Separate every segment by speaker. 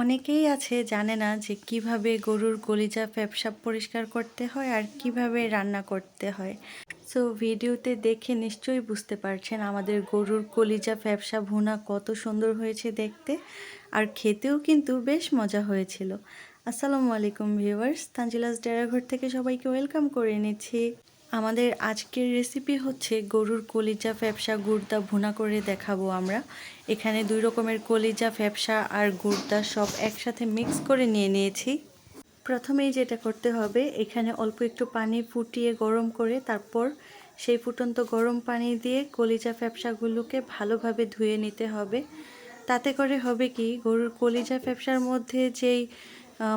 Speaker 1: অনেকেই আছে জানে না যে কীভাবে গরুর কলিজা পেপসাপ পরিষ্কার করতে হয় আর কীভাবে রান্না করতে হয়। সো ভিডিওতে দেখে নিশ্চয়ই বুঝতে পারছেন আমাদের গরুর কলিজা ফ্যাপসা ভুনা কত সুন্দর হয়েছে দেখতে আর খেতেও কিন্তু বেশ মজা হয়েছিল। আসসালামু আলাইকুম ভিউয়ার্স তাঞ্জিলাস ডেরাঘর থেকে সবাইকে ওয়েলকাম করে নিচ্ছি। আমাদের আজকের রেসিপি হচ্ছে গরুর কলিজা ফ্যাপসা গুড়দা ভুনা করে দেখাবো আমরা। এখানে দুই রকমের কলিজা ফ্যাপসা আর গুড়দা সব একসাথে মিক্স করে নিয়ে নিয়েছি। প্রথমেই যেটা করতে হবে, এখানে অল্প একটু পানি ফুটিয়ে গরম করে তারপর সেই ফুটন্ত গরম পানি দিয়ে কলিজা ফ্যাপসাগুলোকে ভালোভাবে ধুয়ে নিতে হবে। তাতে করে হবে কি, গরুর কলিজা ফ্যাপসার মধ্যে যেই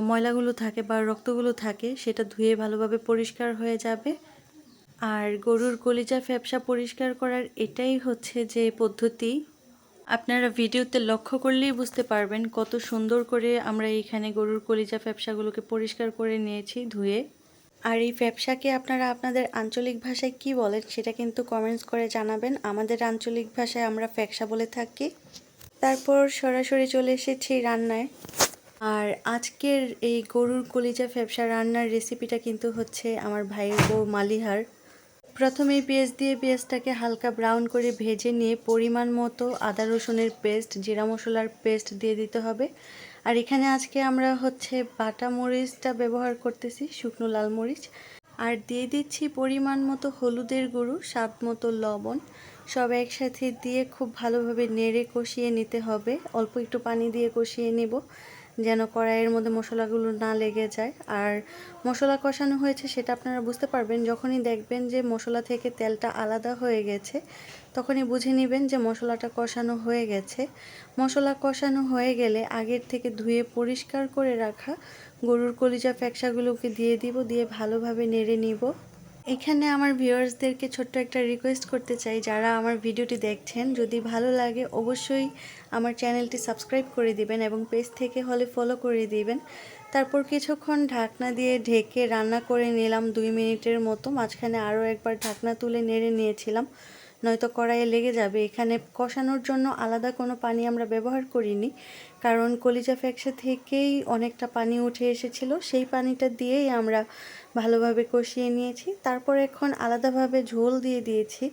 Speaker 1: ময়লাগুলো থাকে বা রক্তগুলো থাকে, সেটা ধুয়ে ভালোভাবে পরিষ্কার হয়ে যাবে। আর গরুর কলিজা ফ্যাপসা পরিষ্কার করার এটাই হচ্ছে যে পদ্ধতি। আপনারা ভিডিওতে লক্ষ্য করলেই বুঝতে পারবেন কত সুন্দর করে আমরা এইখানে গরুর কলিজা ফ্যাপসাগুলোকে পরিষ্কার করে নিয়েছি ধুয়ে। আর এই ফ্যাপসাকে আপনারা আপনাদের আঞ্চলিক ভাষায় কি বলেন সেটা কিন্তু কমেন্টস করে জানাবেন। আমাদের আঞ্চলিক ভাষায় আমরা ফ্যাকসা বলে থাকি। তারপর সরাসরি চলে এসেছি রান্নায়। আর আজকের এই গরুর কলিজা ফ্যাপসা রান্নার রেসিপিটা কিন্তু হচ্ছে আমার ভাইয়ের বউ মালিহার। প্রথমেই পেঁয়াজ দিয়ে পেঁয়াজটাকে হালকা ব্রাউন করে ভেজে নিয়ে পরিমাণ মতো আদা রসুনের পেস্ট, জিরা মশলার পেস্ট দিয়ে দিতে হবে। আর এখানে আজকে আমরা হচ্ছে বাটা মরিচটা ব্যবহার করতেছি, শুকনো লাল মরিচ। আর দিয়ে দিচ্ছি পরিমাণ মতো হলুদের গুঁড়ো, স্বাদ মতো লবণ। সব একসাথে দিয়ে খুব ভালোভাবে নেড়ে কষিয়ে নিতে হবে। অল্প একটু পানি দিয়ে কষিয়ে নেব। যেন কড়াইয়ের মধ্যে মশলাগুলো না লেগে যায়। আর মশলা কষানো হয়েছে সেটা আপনারা বুঝতে পারবেন। যখনই দেখবেন যে মশলা থেকে তেলটা আলাদা হয়ে গেছে, তখনই বুঝে নেবেন যে মশলাটা কষানো হয়ে গেছে। মশলা কষানো হয়ে গেলে আগের থেকে ধুয়ে পরিষ্কার করে রাখা গরুর কলিজা ফ্যাকসাগুলোকে দিয়ে দিব, দিয়ে ভালোভাবে নেড়ে নিব। এখানে আমার ভিউয়ার্সদেরকে ছোট্ট একটা রিকোয়েস্ট করতে চাই, যারা আমার ভিডিওটি দেখছেন। যদি ভালো লাগে, অবশ্যই আমার চ্যানেলটি সাবস্ক্রাইব করে দিবেন এবং পেজ থেকে হলে ফলো করে দিবেন। তারপর কিছুক্ষণ ঢাকনা দিয়ে ঢেকে রান্না করে নিলাম দুই মিনিটের মতো। মাঝখানে আরও একবার ঢাকনা তুলে নেড়ে নিয়েছিলাম। নয়তো কড়াইয়ে লেগে যাবে। এখানে কষানোর জন্য আলাদা কোনো পানি আমরা ব্যবহার করিনি। কারণ কলিজা ফ্যাকসা থেকেই অনেকটা পানি উঠে এসেছিল। সেই পানিটা দিয়েই আমরা ভালোভাবে কষিয়ে নিয়েছি। তারপর এখন আলাদাভাবে ঝোল দিয়ে দিয়েছি।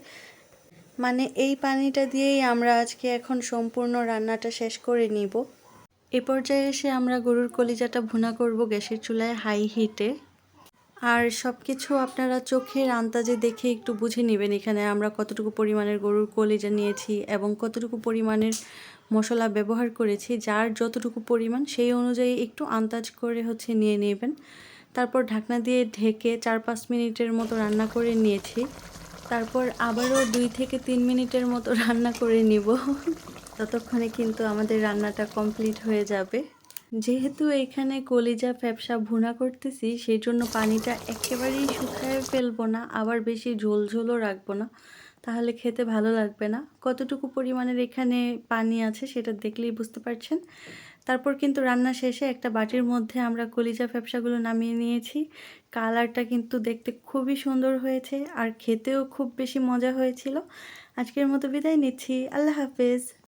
Speaker 1: মানে এই পানিটা দিয়েই আমরা আজকে এখন সম্পূর্ণ রান্নাটা শেষ করে নিব। এ পর্যায়ে এসে আমরা গরুর কলিজাটা ভুনা করব গ্যাসের চুলায় হাই হিটে। আর সব কিছু আপনারা চোখের আন্দাজে দেখে একটু বুঝে নেবেন এখানে আমরা কতটুকু পরিমাণের গরুর কলিজা নিয়েছি এবং কতটুকু পরিমাণের মশলা ব্যবহার করেছি, যার যতটুকু পরিমাণ সেই অনুযায়ী একটু আন্দাজ করে হচ্ছে নিয়ে নেবেন। তারপর ঢাকনা দিয়ে ঢেকে চার পাঁচ মিনিটের মতো রান্না করে নিয়েছি। তারপর আবারও দুই থেকে তিন মিনিটের মতো রান্না করে নিব। ততক্ষণে কিন্তু আমাদের রান্নাটা কমপ্লিট হয়ে যাবে। যেহেতু এখানে কলিজা, ফ্যাপসা ভুনা করতেছি সেই জন্য পানিটা একেবারেই শুকায় ফেলব না, আবার বেশি ঝোল ঝোলও রাখব না। তাহলে খেতে ভালো লাগবে না। কতটুকু পরিমাণের এখানে পানি আছে সেটা দেখলেই বুঝতে পারছেন। তারপর কিন্তু রান্না শেষে একটা বাটির মধ্যে আমরা কলিজা, ফ্যাপসাগুলো নামিয়ে নিয়েছি। কালারটা কিন্তু দেখতে খুবই সুন্দর হয়েছে আর খেতেও খুব বেশি মজা হয়েছিল। আজকের মতো বিদায় নিচ্ছি। আল্লাহ হাফেজ।